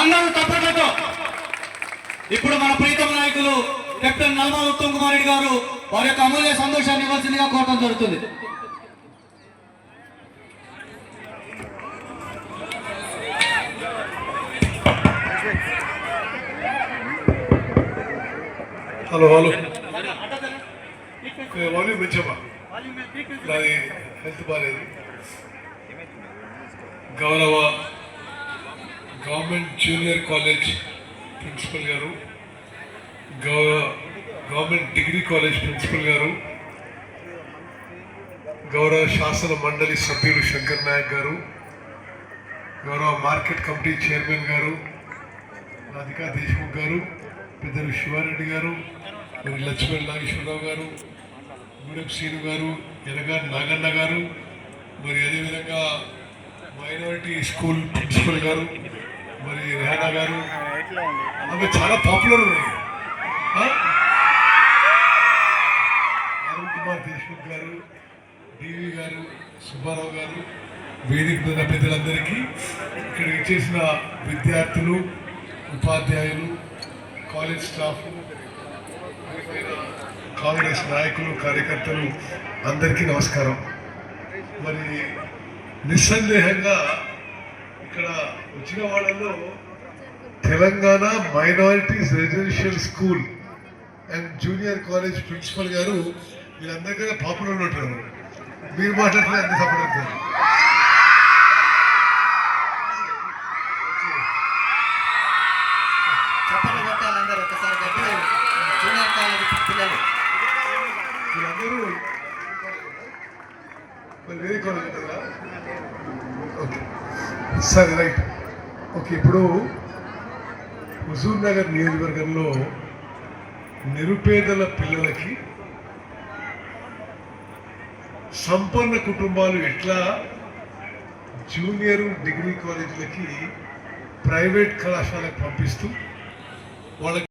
అందరూ తప్పటట్టు ఇప్పుడు మన ప్రీతమ నాయకులు కెప్టెన్ నల్మా ఉత్తమ్ కుమార్ రెడ్డి గారు వారి యొక్క అమూల్య సంతోషాన్ని ఇవ్వాల్సిందిగా కోరటం జరుగుతుంది. Hello hello. వాల్యూమ్ హెల్త్ బాగాలేదు గౌరవ government junior college principal garu government degree college principal garu గౌరవ శాసన మండలి సభ్యులు శంకర్ నాయక్ గారు గౌరవ మార్కెట్ కమిటీ చైర్మన్ గారు రాధికా దేశ్ముఖ్ గారు పెద్దలు శివారెడ్డి గారు మరి లక్ష్మణ్ నాగేశ్వరరావు గారు గూడెం శ్రీను గారు ఎనగారు నాగన్న గారు మరి అదేవిధంగా మైనారిటీ స్కూల్ ప్రిన్సిపల్ గారు మరి రెహానా గారు? ఆమె చాలా పాపులర్ ఉన్నాయి? అరుణ్ కుమార్ దేశ్ముఖ్ గారు డివి గారు సుబ్బారావు గారు వేదిక మీద పెద్దలందరికీ ఇక్కడ చేసిన విద్యార్థులు ఉపాధ్యాయులు కాలేజ్ స్టాఫ్ కాంగ్రెస్ నాయకులు కార్యకర్తలు అందరికీ నమస్కారం. మరి నిస్సందేహంగా ఇక్కడ వచ్చిన వాళ్ళలో Telangana minorities residential school and junior college principal గారు వీళ్ళందరికీ పాపులర్ ఉంటారు మీరు మాట్లాడితే అంత సపోర్ట్ అవుతారు చప్పట్లు కొట్టాలి అందరూ ఒకసారి గట్టి జూనియర్ కాలేజ్ పిల్లలు వీళ్ళందరూ మరి వేరే కాలేజ్ ఉంటుందా? ఓకే. సరే రైట్. ఓకే ఇప్పుడు హుజూర్ నగర్ నియోజకవర్గంలో నిరుపేదల పిల్లలకి సంపన్న కుటుంబాలు ఎట్లా జూనియర్ డిగ్రీ కాలేజీలకి ప్రైవేట్ కళాశాలకు పంపిస్తూ వాళ్ళకి